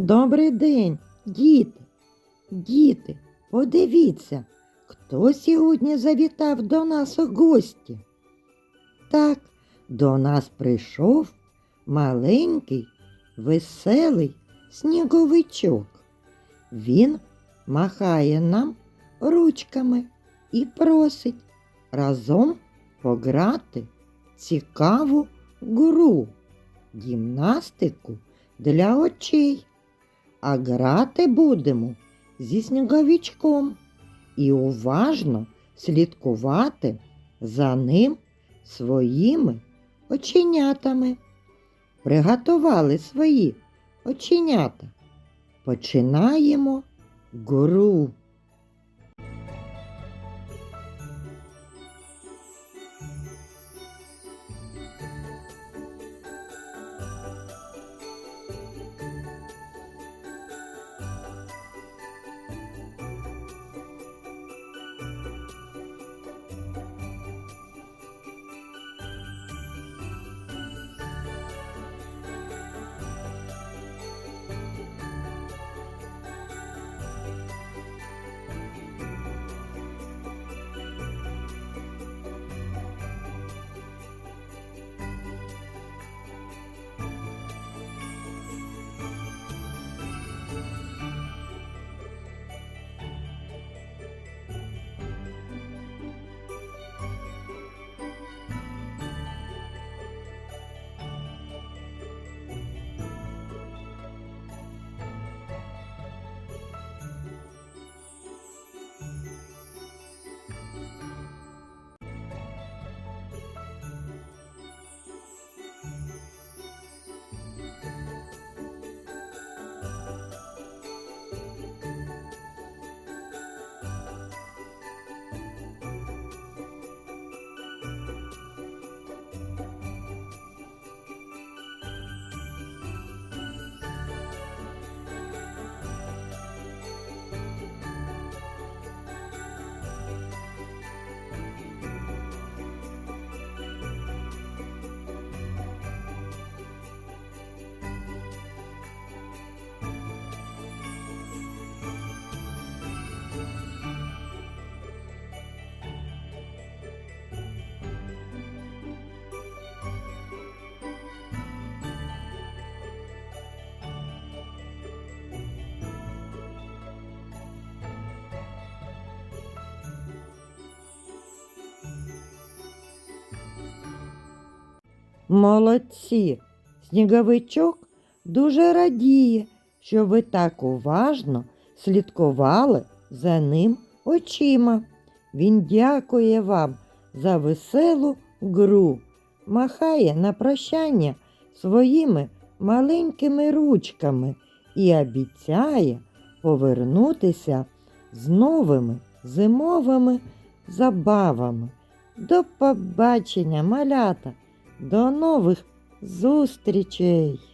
Добрий день, діти. Діти, подивіться, хто сьогодні завітав до нас у гості. Так, до нас прийшов маленький, веселий сніговичок. Він махає нам ручками і просить разом пограти цікаву гру, гімнастику для очей. А грати будемо зі сніговичком і уважно слідкувати за ним своїми оченятами. Приготували свої оченята. Починаємо гру. Молодці! Сніговичок дуже радіє, що ви так уважно слідкували за ним очима. Він дякує вам за веселу гру, махає на прощання своїми маленькими ручками і обіцяє повернутися з новими зимовими забавами. До побачення, малята! До нових зустрічей!